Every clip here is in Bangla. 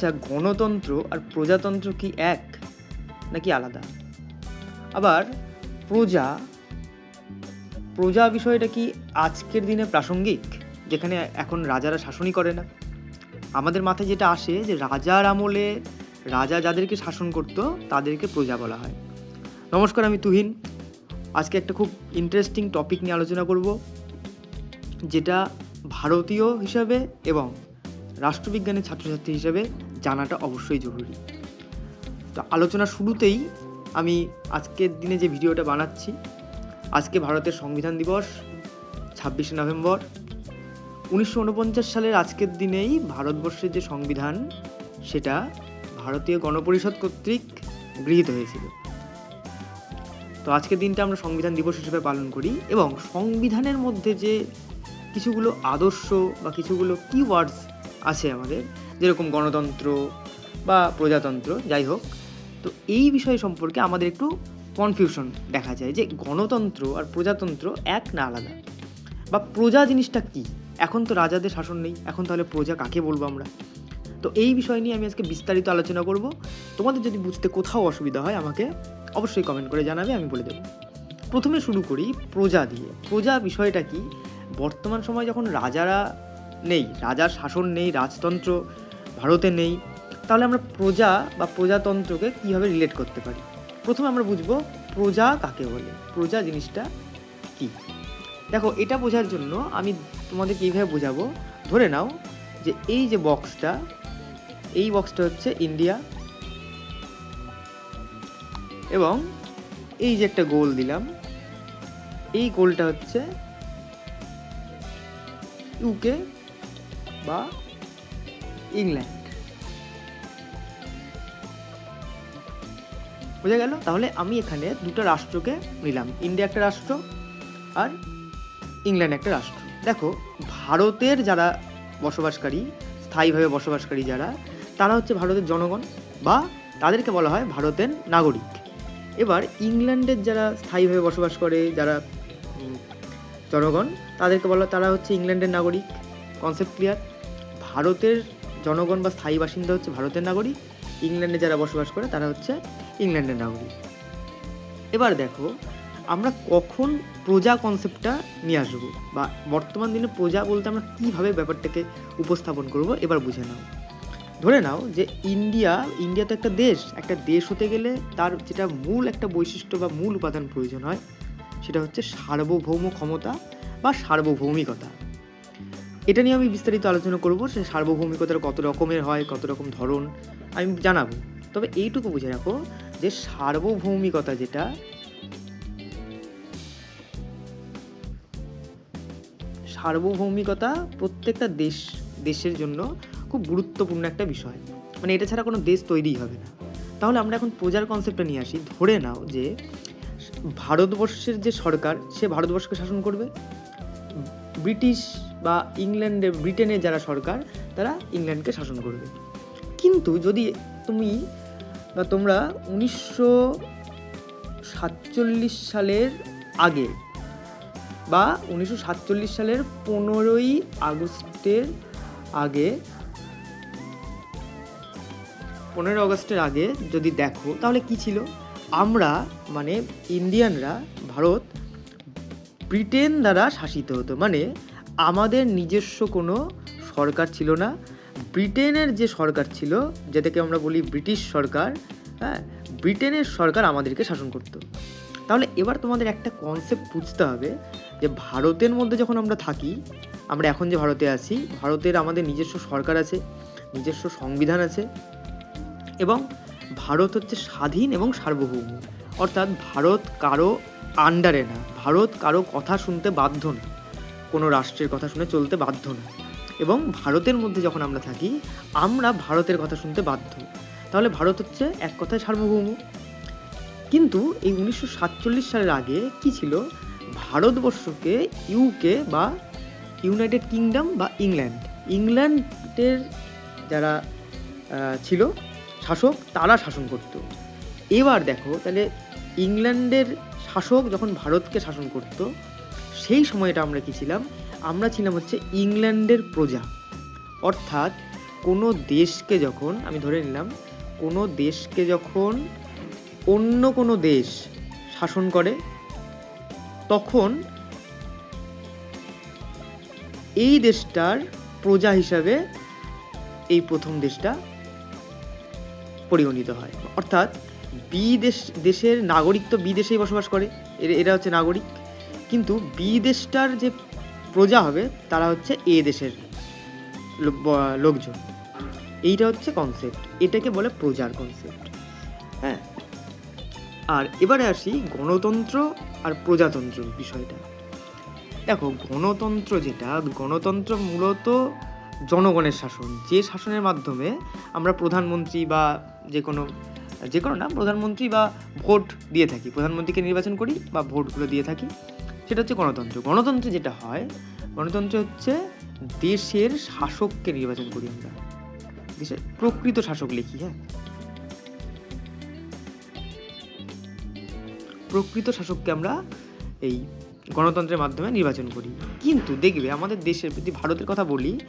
আচ্ছা গণতন্ত্র আর প্রজাতন্ত্র কি এক নাকি আলাদা? আবার, প্রজা প্রজা বিষয়টা কি আজকের দিনে প্রাসঙ্গিক, যেখানে এখন রাজারা শাসনই করে না? আমাদের মাথায় যেটা আসে যে রাজার আমলে রাজা যাদেরকে শাসন করত, তাদেরকে প্রজা বলা হয়। নমস্কার, আমি তুহিন। আজকে একটা খুব ইন্টারেস্টিং টপিক নিয়ে আলোচনা করব, যেটা ভারতীয় হিসাবে এবং রাষ্ট্রবিজ্ঞানের ছাত্রছাত্রী হিসেবে জানাটা অবশ্যই জরুরি। তো আলোচনা শুরুতেই আমি আজকের দিনে যে ভিডিওটা বানাচ্ছি, আজকে ভারতের সংবিধান দিবস, ছাব্বিশে নভেম্বর। উনিশশো উনপঞ্চাশ সালের আজকের দিনেই ভারতবর্ষের যে সংবিধান, সেটা ভারতীয় গণপরিষদ কর্তৃক গৃহীত হয়েছিল। তো আজকের দিনটা আমরা সংবিধান দিবস হিসেবে পালন করি এবং সংবিধানের মধ্যে যে কিছুগুলো আদর্শ বা কিছুগুলো কিওয়ার্ডস আছে আমাদের যেরকম গণতন্ত্র বা প্রজাতন্ত্র, যাই হোক। তো এই বিষয় সম্পর্কে আমাদের একটু কনফিউশন দেখা যায় যে গণতন্ত্র আর প্রজাতন্ত্র এক না আলাদা? বা প্রজা জিনিসটা কি? এখন তো রাজাদের শাসন নেই, এখন তাহলে প্রজা কাকে বলব আমরা? তো এই বিষয় নিয়ে আমি আজকে বিস্তারিত আলোচনা করব। তোমাদের যদি বুঝতে কোথাও অসুবিধা হয় আমাকে অবশ্যই কমেন্ট করে জানাবে, আমি বলে দেবো। প্রথমে শুরু করি প্রজা দিয়ে। প্রজা বিষয়টা কি? বর্তমান সময় যখন রাজারা নেই, রাজার শাসন নেই, রাজতন্ত্র ভারতে নেই, তাহলে আমরা প্রজা বা প্রজাতন্ত্রকে কীভাবে রিলেট করতে পারি? প্রথমে আমরা বুঝব প্রজা কাকে বলে? প্রজা জিনিসটা কি? দেখো, এটা বোঝার জন্য আমি তোমাদেরকে এইভাবে বোঝাবো। ধরে নাও যে এই যে বক্সটা এই বক্সটা হচ্ছে ইন্ডিয়া এবং এই যে একটা গোল দিলাম, এই গোলটা হচ্ছে ইউকে বা ইংল্যান্ড বোঝা গেল? তাহলে আমি এখানে দুটো রাষ্ট্রকে নিলাম। ইন্ডিয়া একটা রাষ্ট্র আর ইংল্যান্ড একটা রাষ্ট্র। দেখো, ভারতের যারা বসবাসকারী, স্থায়ীভাবে বসবাসকারী যারা, তারা হচ্ছে ভারতের জনগণ বা তাদেরকে বলা হয় ভারতের নাগরিক। এবার ইংল্যান্ডের যারা স্থায়ীভাবে বসবাস করে, যারা জনগণ, তাদেরকে বলা, তারা হচ্ছে ইংল্যান্ডের নাগরিক কনসেপ্ট ক্লিয়ার ভারতের জনগণ বা স্থায়ী বাসিন্দা হচ্ছে ভারতের নাগরিক। ইংল্যান্ডে যারা বসবাস করে, তারা হচ্ছে ইংল্যান্ডের নাগরিক। এবার দেখো, আমরা কখন প্রজা কনসেপ্টটা নিয়ে আসব বা বর্তমান দিনে প্রজা বলতে আমরা কীভাবে ব্যাপারটাকে উপস্থাপন করব, এবার বুঝে নাও। ধরে নাও যে ইন্ডিয়া ইন্ডিয়া তো একটা দেশ একটা দেশ হতে গেলে তার যেটা মূল একটা বৈশিষ্ট্য বা মূল উপাদান প্রয়োজন হয়, সেটা হচ্ছে সার্বভৌম ক্ষমতা বা সার্বভৌমিকতা। এটা নিয়ে আমি বিস্তারিত আলোচনা করব, সে সার্বভৌমিকতার কত রকমের হয়, কত রকম ধরন, আমি জানাব। তবে এইটুকু বুঝে রাখো যে সার্বভৌমিকতা যেটা, সার্বভৌমিকতা প্রত্যেকটা দেশ, দেশের জন্য খুব গুরুত্বপূর্ণ একটা বিষয়। মানে এটা ছাড়া কোনো দেশ তৈরিই হবে না। তাহলে আমরা এখন প্রজার কনসেপ্টটা নিয়ে আসি। ধরে নাও যে ভারতবর্ষের যে সরকার, সে ভারতবর্ষকে শাসন করবে। ব্রিটিশ বা ইংল্যান্ডে, ব্রিটেনে যারা সরকার, তারা ইংল্যান্ডকে শাসন করবে। কিন্তু যদি তুমি বা তোমরা উনিশশো সাতচল্লিশ সালের আগে বা উনিশশো সাতচল্লিশ সালের পনেরোই আগস্টের আগে, পনেরোই আগস্টের আগে যদি দেখো, তাহলে কি ছিল? আমরা মানে ইন্ডিয়ানরা, ভারত, ব্রিটেন দ্বারা শাসিত হতো। মানে আমাদের নিজস্ব কোনো সরকার ছিল না। ব্রিটেনের যে সরকার ছিল, যেটাকে আমরা বলি ব্রিটিশ সরকার হ্যাঁ ব্রিটেনের সরকার আমাদেরকে শাসন করতো। তাহলে এবার তোমাদের একটা কনসেপ্ট বুঝতে হবে যে ভারতের মধ্যে যখন আমরা থাকি, আমরা এখন যে ভারতে আছি, ভারতের আমাদের নিজস্ব সরকার আছে, নিজস্ব সংবিধান আছে, এবং ভারত হচ্ছে স্বাধীন এবং সার্বভৌম। অর্থাৎ ভারত কারও আন্ডারে না, ভারত কারও কথা শুনতে বাধ্য না, কোনো রাষ্ট্রের কথা শুনে চলতে বাধ্য না। এবং ভারতের মধ্যে যখন আমরা থাকি, আমরা ভারতের কথা শুনতে বাধ্য। তাহলে ভারত হচ্ছে এক কথায় সার্বভৌম। কিন্তু এই উনিশশো সাতচল্লিশ সালের আগে কি ছিল? ভারতবর্ষকে ইউকে বা ইউনাইটেড কিংডম বা ইংল্যান্ড ইংল্যান্ডের যারা ছিল শাসক, তারা শাসন করত। এবার দেখো, তাহলে ইংল্যান্ডের শাসক যখন ভারতকে শাসন করত, সেই সময়টা আমরা কী ছিলাম? আমরা ছিলাম হচ্ছে ইংল্যান্ডের প্রজা। অর্থাৎ কোনো দেশকে যখন, আমি ধরে নিলাম, কোনো দেশকে যখন অন্য কোনো দেশ শাসন করে, তখন এই দেশটার প্রজা হিসাবে এই প্রথম দেশটা পরিগণিত হয়। অর্থাৎ বিদেশ, দেশের নাগরিক তো বিদেশেই বসবাস করে এরা- হচ্ছে নাগরিক। কিন্তু বিদেশটার যে প্রজা হবে, তারা হচ্ছে এ দেশের লোকজন। এইটা হচ্ছে কনসেপ্ট এটাকে বলে প্রজার কনসেপ্ট হ্যাঁ? আর এবারে আসি গণতন্ত্র আর প্রজাতন্ত্র বিষয়টা। দেখো, গণতন্ত্র যেটা, গণতন্ত্র মূলত জনগণের শাসন। যে শাসনের মাধ্যমে আমরা প্রধানমন্ত্রী বা যে কোনো যে কোনো না, প্রধানমন্ত্রী বা ভোট দিয়ে থাকি। প্রধানমন্ত্রীকে নির্বাচন করি বা ভোটগুলো দিয়ে থাকি। সেটা হচ্ছে গণতন্ত্র। গণতন্ত্রে যেটা হয়, গণতন্ত্র হচ্ছে দেশের শাসককে নির্বাচন করি আমরা। দেশের প্রকৃত শাসক লিখি হ্যাঁ? প্রকৃত শাসককে আমরা এই গণতন্ত্রের মাধ্যমে নির্বাচন করি। কিন্তু দেখবে, আমাদের দেশের যদি ভারতের কথা বলি,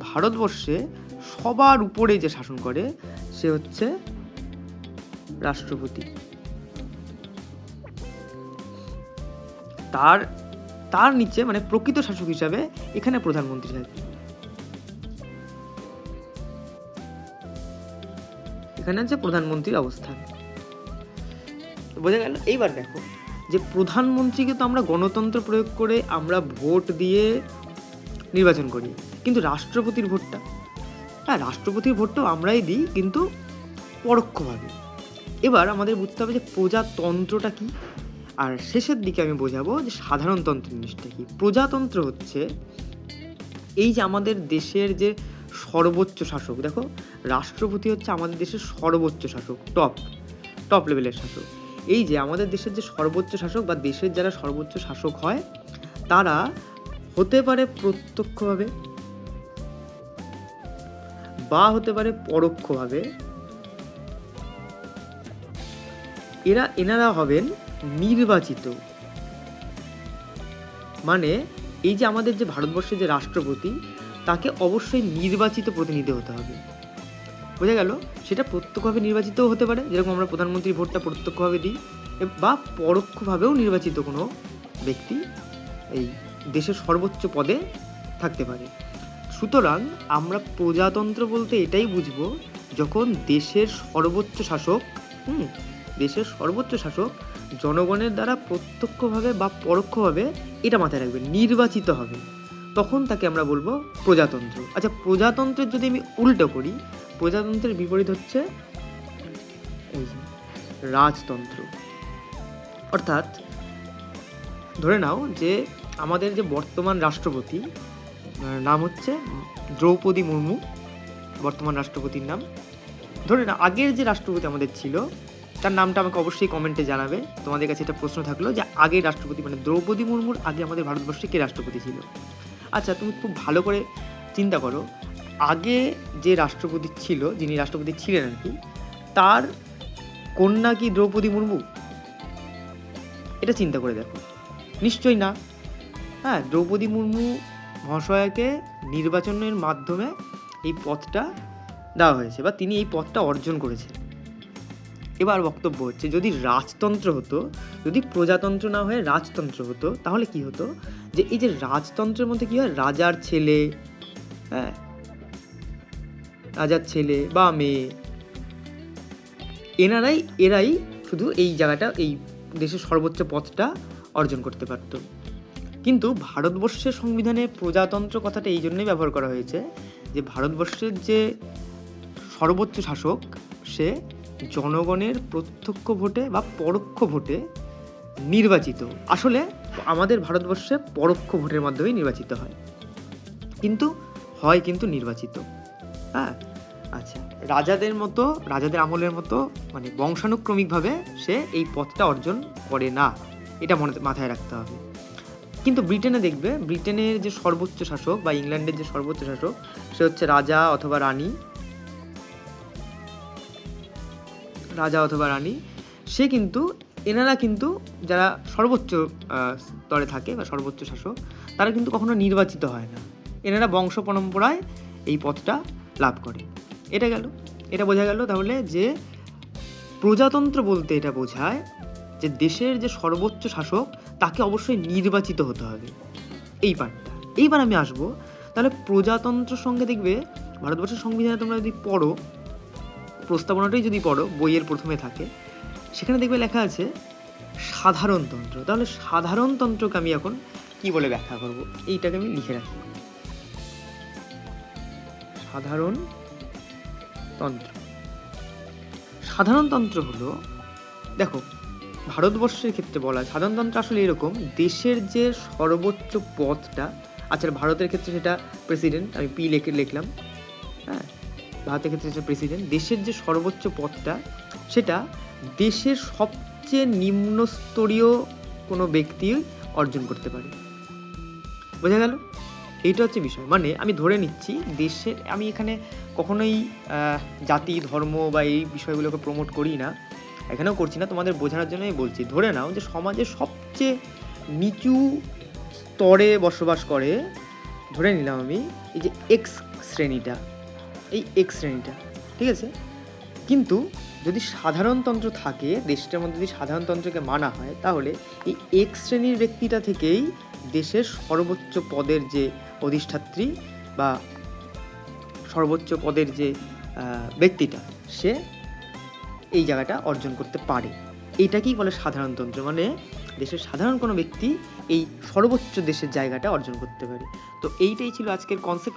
ভারতবর্ষে সবার উপরে যে শাসন করে, সে হচ্ছে রাষ্ট্রপতি। তার তার নিচে মানে প্রকৃত শাসক হিসাবে এখানে প্রধানমন্ত্রী থাকে এখানে হচ্ছে প্রধানমন্ত্রীর অবস্থান। বোঝা গেল? এইবার দেখো যে প্রধানমন্ত্রীকে তো আমরা গণতন্ত্র প্রয়োগ করে আমরা ভোট দিয়ে নির্বাচন করি, কিন্তু রাষ্ট্রপতির ভোটটা হ্যাঁ রাষ্ট্রপতির ভোটটাও আমরাই দিই, কিন্তু পরোক্ষভাবে। এবার আমাদের বুঝতে হবে যে প্রজাতন্ত্রটা কি। আর শেষের দিকে আমি বোঝাবো যে সাধারণতন্ত্র জিনিসটা কি। প্রজাতন্ত্র হচ্ছে এই যে আমাদের দেশের যে সর্বোচ্চ শাসক, দেখো রাষ্ট্রপতি হচ্ছে আমাদের দেশের সর্বোচ্চ শাসক টপ টপ লেভেলের শাসক। এই যে আমাদের দেশের যে সর্বোচ্চ শাসক বা দেশের যারা সর্বোচ্চ শাসক হয়, তারা হতে পারে প্রত্যক্ষভাবে বা হতে পারে পরোক্ষভাবে এরা এনারা হবেন নির্বাচিত। মানে এই যে আমাদের যে ভারতবর্ষের যে রাষ্ট্রপতি, তাকে অবশ্যই নির্বাচিত প্রতিনিধি হতে হবে। বোঝা গেল? সেটা প্রত্যক্ষভাবে নির্বাচিতও হতে পারে। যেরকম আমরা প্রধানমন্ত্রীর ভোটটা প্রত্যক্ষভাবে দিই, বা পরোক্ষভাবেও নির্বাচিত কোনো ব্যক্তি এই দেশের সর্বোচ্চ পদে থাকতে পারে। সুতরাং আমরা প্রজাতন্ত্র বলতে এটাই বুঝব, যখন দেশের সর্বোচ্চ শাসক, হুম দেশের সর্বোচ্চ শাসক জনগণের দ্বারা প্রত্যক্ষভাবে বা পরোক্ষভাবে এটা মাথায় রাখবে নির্বাচিত হবে। তখন তাকে আমরা বলব প্রজাতন্ত্র। আচ্ছা প্রজাতন্ত্রের যদি আমি উল্টো করি, প্রজাতন্ত্রের বিপরীত হচ্ছে রাজতন্ত্র। অর্থাৎ, ধরে নাও যে আমাদের যে বর্তমান রাষ্ট্রপতি নাম হচ্ছে দ্রৌপদী মুর্মু, বর্তমান রাষ্ট্রপতির নাম। ধরে না আগের যে রাষ্ট্রপতি আমাদের ছিল তার নামটা আমাকে অবশ্যই কমেন্টে জানাবে। তোমাদের কাছে এটা প্রশ্ন থাকল যে, আগে রাষ্ট্রপতি মানে দ্রৌপদী মুর্মুর আগে আমাদের ভারতবর্ষে কে রাষ্ট্রপতি ছিল? আচ্ছা তুমি খুব ভালো করে চিন্তা করো। আগে যে রাষ্ট্রপতি ছিল, যিনি রাষ্ট্রপতি ছিলেন আর কি, তার কন্যা কি দ্রৌপদী মুর্মু? এটা চিন্তা করে দেখো। নিশ্চয়ই না। হ্যাঁ দ্রৌপদী মুর্মু মহাশয়াকে নির্বাচনের মাধ্যমে এই পথটা দেওয়া হয়েছে বা তিনি এই পথটা অর্জন করেছেন। এবার বক্তব্য হচ্ছে, যদি রাজতন্ত্র হতো, যদি প্রজাতন্ত্র না হয়ে রাজতন্ত্র হতো, তাহলে কি হতো? যে এই যে রাজতন্ত্রের মধ্যে কি হয়? রাজার ছেলে হ্যাঁ? রাজার ছেলে বা মেয়ে, এনারাই, এরাই শুধু এই জায়গাটা, এই দেশের সর্বোচ্চ পথটা অর্জন করতে পারত। কিন্তু ভারতবর্ষের সংবিধানে প্রজাতন্ত্র কথাটা এই জন্যই ব্যবহার করা হয়েছে যে, ভারতবর্ষের যে সর্বোচ্চ শাসক সে জনগণের প্রত্যক্ষ ভোটে বা পরোক্ষ ভোটে নির্বাচিত। আসলে আমাদের ভারতবর্ষে পরোক্ষ ভোটের মাধ্যমেই নির্বাচিত হয়। কিন্তু হয় কিন্তু নির্বাচিত। হ্যাঁ? আচ্ছা। রাজাদের মতো, রাজাদের আমলের মতো মানে বংশানুক্রমিকভাবে সে এই পথটা অর্জন করে না। এটা মনে মাথায় রাখতে হবে। কিন্তু ব্রিটেনে দেখবে, ব্রিটেনের যে সর্বোচ্চ শাসক বা ইংল্যান্ডের যে সর্বোচ্চ শাসক, সে হচ্ছে রাজা অথবা রানী। রাজা অথবা রানী, সে কিন্তু, এনারা কিন্তু যারা সর্বোচ্চ স্তরে থাকে বা সর্বোচ্চ শাসক, তারা কিন্তু কখনো নির্বাচিত হয় না। এনারা বংশ পরম্পরায় এই পদটা লাভ করে। এটা গেল। এটা বোঝা গেল তাহলে যে প্রজাতন্ত্র বলতে এটা বোঝায় যে দেশের যে সর্বোচ্চ শাসক, তাকে অবশ্যই নির্বাচিত হতে হবে। এই পার্টটা এইবার আমি আসব। তাহলে প্রজাতন্ত্রের সঙ্গে দেখবে, ভারতবর্ষের সংবিধানে তোমরা যদি পড়ো প্রস্তাবনাটাই যদি পড়ো, বইয়ের প্রথমে থাকে, সেখানে দেখবে লেখা আছে সাধারণতন্ত্র তাহলে সাধারণতন্ত্রকে আমি এখন কি বলে ব্যাখ্যা করব? এইটাকে আমি লিখে রাখি। সাধারণ তন্ত্র। সাধারণতন্ত্র হলো, দেখো, ভারতবর্ষের ক্ষেত্রে বলা হয় সাধারণতন্ত্র আসলে এরকম, দেশের যে সর্বোচ্চ পদটা আচ্ছা ভারতের ক্ষেত্রে সেটা প্রেসিডেন্ট আমি পি লিখে, লিখলাম হ্যাঁ? ভারতের ক্ষেত্রে সেটা প্রেসিডেন্ট দেশের যে সর্বোচ্চ পদটা, সেটা দেশের সবচেয়ে নিম্নস্তরীয় কোনো ব্যক্তি অর্জন করতে পারে। বোঝা গেল? এইটা হচ্ছে বিষয়। মানে আমি ধরে নিচ্ছি, দেশের, আমি এখানে কখনোই জাতি, ধর্ম বা এই বিষয়গুলোকে প্রমোট করি না। এখানেও করছি না, তোমাদের বোঝানোর জন্যই বলছি। ধরে নাও যে সমাজের সবচেয়ে নিচু স্তরে বসবাস করে, ধরে নিলাম আমি, এই যে এক্স শ্রেণীটা। এই এক্স শ্রেণীটা, ঠিক আছে? কিন্তু যদি সাধারণতন্ত্র থাকে, দেশটার মধ্যে যদি সাধারণতন্ত্রকে মানা হয়, তাহলে এই এক শ্রেণির ব্যক্তিটা থেকেই দেশের সর্বোচ্চ পদের যে অধিষ্ঠাত্রী বা সর্বোচ্চ পদের যে ব্যক্তিটা, সে এই জায়গাটা অর্জন করতে পারে। এইটাকেই বলে সাধারণতন্ত্র মানে দেশের সাধারণ কোনো ব্যক্তি এই সর্বোচ্চ দেশের জায়গাটা অর্জন করতে পারে। তো এইটাই ছিল আজকের কনসেপ্ট